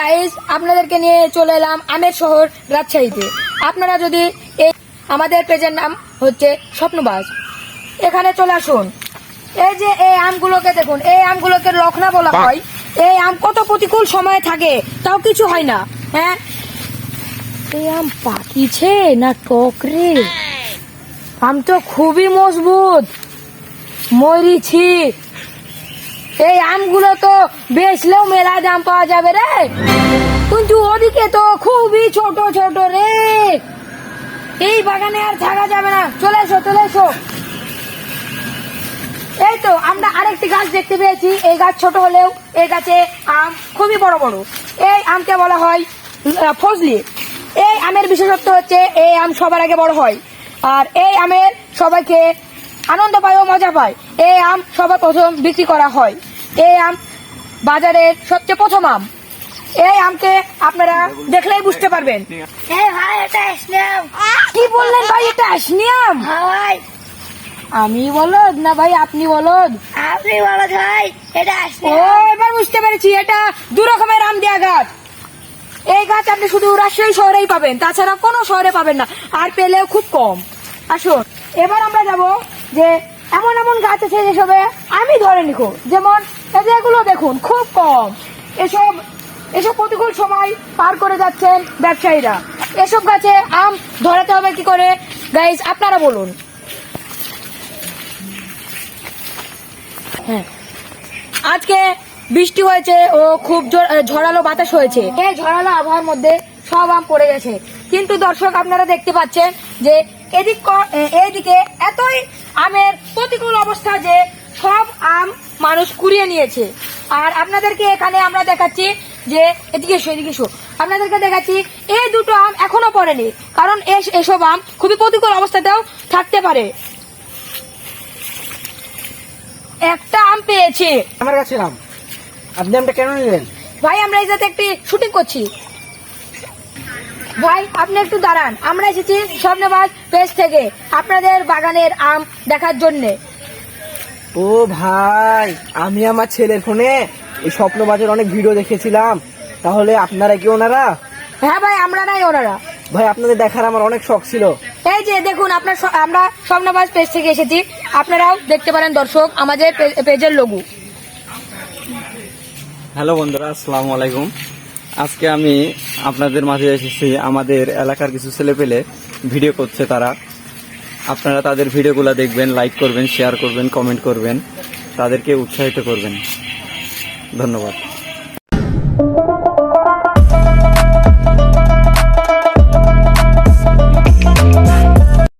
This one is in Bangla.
গাইস আপনাদেরকে নিয়ে চলে এলাম আমের শহর রাজশাহীতে। আপনারা যদি এই আমাদের পেজের নাম হচ্ছে স্বপ্নবাস এখানে চলে আসুন। এই যে এই আমগুলোকে দেখুন এই আমগুলোকে লখনা বলা হয়। এই আম কত প্রতিকূল সময়ে থাকে তাও কিছু হয় না হ্যাঁ? এই আম পাকিছে না টকরে? আম তো খুবই মজবুত। মরিছি। এই আমগুলো তো বেচলেও মেলা দাম পাওয়া যাবে রে। কিন্তু ওদিকে তো খুবই ছোট ছোট রে। এই বাগানে আর থাকা যাবে না। চলে এসো চলে এসো। এই তো, আমরা আরেকটি গাছ দেখতে পেয়েছি। এই গাছ ছোট হলেও এই গাছে আম খুবই বড় বড়। এই আমকে বলা হয় ফজলি। এই আমের বিশেষত্ব হচ্ছে, এই আম সবার আগে বড় হয়। আর এই আমের সবাইকে আনন্দ পায় ও মজা পায়। এই আম সবার প্রথম বিক্রি করা হয়। এই আম বাজারের সবচেয়ে প্রথম আম। এই আমকে আপনারা দেখলেই বুঝতে পারবেন। কি বললেন ভাই এটা আসনিয়াম ভাই। আমি বলদ না ভাই আপনি বলদ? আপনি বলো ভাই এটা ও এবার বুঝতে পেরেছি এটা দু রকমের আম দেয়া গাছ। এই গাছ আপনি শুধু রাজশাহী শহরেই পাবেন তাছাড়া কোনো শহরে পাবেন না আর পেলেও খুব কম। আসুন এবার আমরা যাব যে এমন এমন গাছ আছে যেসবে আমি ধরে নিখো। যেমন এই যে এগুলো দেখুন, খুব কম। এসব এসব প্রতিকূল সময় পার করে যাচ্ছেন ব্যবসায়ীরা। এসব গাছে আম ধরাতে হবে কি করে? গাইজ আপনারা বলুন। হ্যাঁ। আজকে বৃষ্টি হয়েছে ও খুব ঝড়ালো বাতাস হয়েছে। এই ঝড়ালো আবহাওয়ার মধ্যে সব আম পড়ে গেছে। কিন্তু দর্শক আপনারা দেখতে পাচ্ছেন যে এদিক এইদিকে এতই আমের প্রতিকূল অবস্থা যে সব আম মানুষ কুড়িয়ে নিয়েছে। আর আপনাদেরকে এখানে আমরা দেখাচ্ছি যে এদিকে এসো এদিকে এসো। আপনাদেরকে দেখাচ্ছি এই দুটো আম এখনও পড়েনি। কারণ এস- এসব আম খুবই প্রতিকূল অবস্থাতেও থাকতে পারে। একটা আম পেয়েছি। আমার কাছে আম। আপনি আমটা কেন নিলেন? ভাই আমরা এই যাতে একটি শুটিং করছি। ভাই আপনি একটু দাঁড়ান। আমরা এসেছি স্বপ্নবাজ পেজ থেকে আপনাদের বাগানের আম দেখার জন্যে। ও ভাই আমি আমার ছেলের ফোনে এই স্বপ্নবাজের অনেক ভিডিও দেখেছিলাম। তাহলে আপনারা কি ওনারা? হ্যাঁ ভাই আমরা নাই ওনারা। ভাই আপনাদের দেখার আমার অনেক শখ ছিল। এই যে দেখুন আপনার আমরা স্বপ্নবাজ পেজ থেকে এসেছি। আপনারাও দেখতে পারেন দর্শক আমাদের পেজের লঘু হ্যালো বন্ধুরা আসসালামু আলাইকুম। আজকে আমি আপনাদের মাঝে এসেছি। আমাদের এলাকার কিছু ছেলে পেলে ভিডিও করছে তারা। আপনারা তাদের ভিডিওগুলো দেখবেন লাইক করবেন শেয়ার করবেন কমেন্ট করবেন। তাদেরকে উৎসাহিত করবেন। ধন্যবাদ।